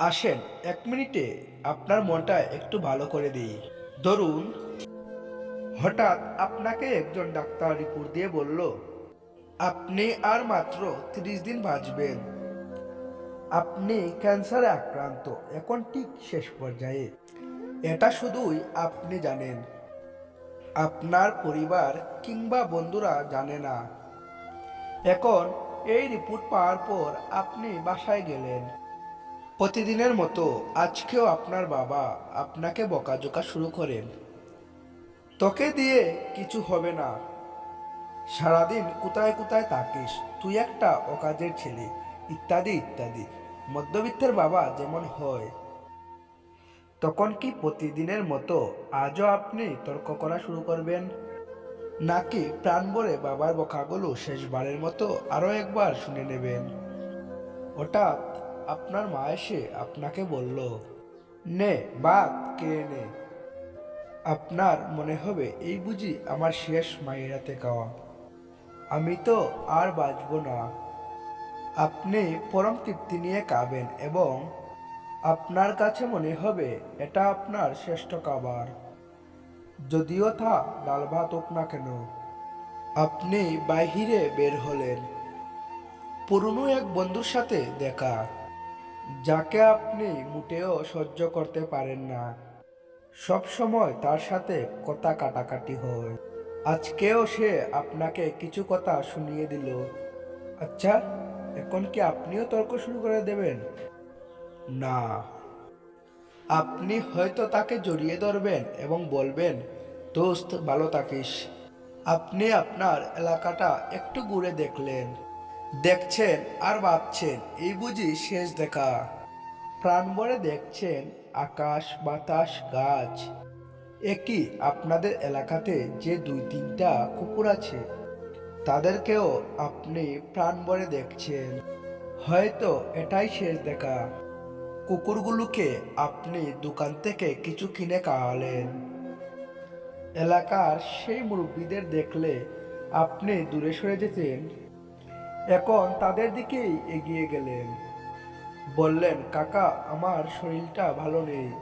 আসেন, এক মিনিটে আপনার মনটা একটু ভালো করে দিই। ধরুন, হঠাৎ আপনাকে একজন ডাক্তার রিপোর্ট দিয়ে বলল, আপনি আর মাত্র তিরিশ দিন বাঁচবেন। আপনি ক্যান্সারে আক্রান্ত। এখন ঠিক শেষ পর্যায়ে। এটা শুধুই আপনি জানেন। আপনার পরিবার কিংবা বন্ধুরা জানে না। এখন এই রিপোর্ট পাওয়ার পর আপনি বাসায় গেলেন। প্রতিদিনের মতো আজকেও আপনার বাবা আপনাকে বকাঝোকা শুরু করেন। তোকে দিয়ে কিছু হবে না। সারাদিন কোথায় কোথায় থাকিস? তুই একটা অকাজের ছেলে। ইত্যাদি ইত্যাদি। মধ্যবিত্তের বাবা যেমন হয়। তখন কি প্রতিদিনের মতো আজও আপনি তর্ক করা শুরু করবেন? নাকি প্রাণ ভরে বাবার বকাগুলো শেষবারের মতো আরও একবার শুনে নেবেন? হঠাৎ আপনার মা এসে আপনাকে বলল, নে বাদ কে নে? আপনার মনে হবে এই বুঝি আমার শেষ মায়ের হাতে খাওয়া। আমি তো আর বাঁচব না। আপনি পরম তৃপ্তি নিয়ে খাবেন এবং আপনার কাছে মনে হবে এটা আপনার শ্রেষ্ঠ খাবার। যদিও তা ডাল ভাত হোক না কেন, আপনি বাহিরে বের হলেন। পুরনো এক বন্ধুর সাথে দেখা। যাকে আপনি মোটেও সহ্য করতে পারেন না। সব সময় তার সাথে কথা কাটাকাটি হয়। আজকেও সে আপনাকে কিছু কথা শুনিয়ে দিল। আচ্ছা এখন কি আপনিও তর্ক শুরু করে দেবেন? না। আপনি হয়তো তাকে জড়িয়ে ধরবেন এবং বলবেন, দোস্ত, ভালো থাকিস। আপনি আপনার এলাকাটা একটু ঘুরে দেখলেন। দেখছেন আর ভাবছেন, এই বুঝি শেষ দেখা। প্রাণ ভরে দেখছেন আকাশ, বাতাস, গাছ। একই আপনাদের এলাকাতে যে দুই তিনটা কুকুর আছে? তাদেরকেও আপনি প্রাণ ভরে দেখছেন। হয়তো এটাই শেষ দেখা। কুকুরগুলোকে আপনি দোকান থেকে কিছু কিনে খাওয়ালেন। এলাকার সেই মুরব্বীদের দেখলে আপনি দূরে সরে যেতেন। এখন তাদের দিকেই এগিয়ে গেলেন। বললেন, কাকা, আমার শরীরটা ভালো নেই।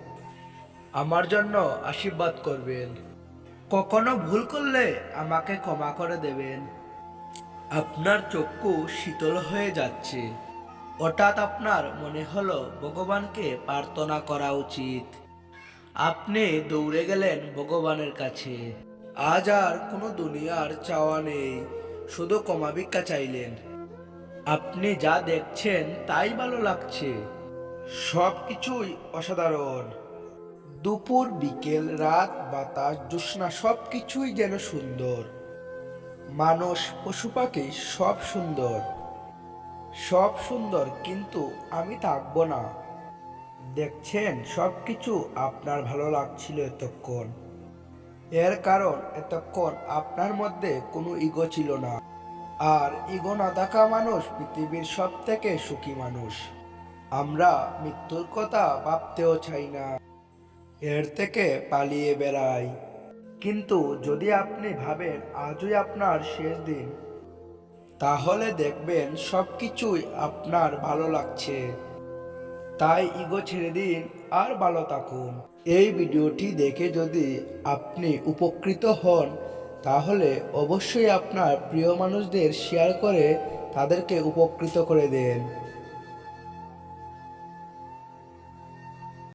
আমার জন্য আশীর্বাদ করবেন। কখনো ভুল করলে আমাকে ক্ষমা করে দেবেন। আপনার চক্ষু শীতল হয়ে যাচ্ছে। হঠাৎ আপনার মনে হলো ভগবানকে প্রার্থনা করা উচিত। আপনি দৌড়ে গেলেন ভগবানের কাছে। আজ আর কোনো দুনিয়ার চাওয়া নেই। শুধু ভিক্ষা চাইলেন। আপনি যা দেখছেন তাই ভালো লাগছে। সব কিছুই অসাধারণ। দুপুর, বিকেল, রাত, বাতাস, জ্যোৎস্না সব কিছুই যেন সুন্দর। মানুষ পশু পাখি সব সুন্দর। সব সুন্দর, কিন্তু আমি থাকব না। দেখছেন সব কিছু আপনার ভালো লাগছিল এতক্ষণ। এর কারণ এতক্ষণ আপনার মধ্যে কোনো ইগো ছিল না। আর ইগো না থাকা মানুষ পৃথিবীর সব থেকে সুখী মানুষ। আমরা মৃত্যুর কথা ভাবতেও চাই না। এর থেকে পালিয়ে বেড়াই। কিন্তু যদি আপনি ভাবেন আজই আপনার শেষ দিন, তাহলে দেখবেন সব কিছুই আপনার ভালো লাগছে। তাই ইগো ছেড়ে দিন আর ভালো থাকুন। এই ভিডিওটি দেখে যদি আপনি উপকৃত হন তাহলে অবশ্যই আপনার প্রিয় মানুষদের শেয়ার করে তাদেরকে উপকৃত করে দেন।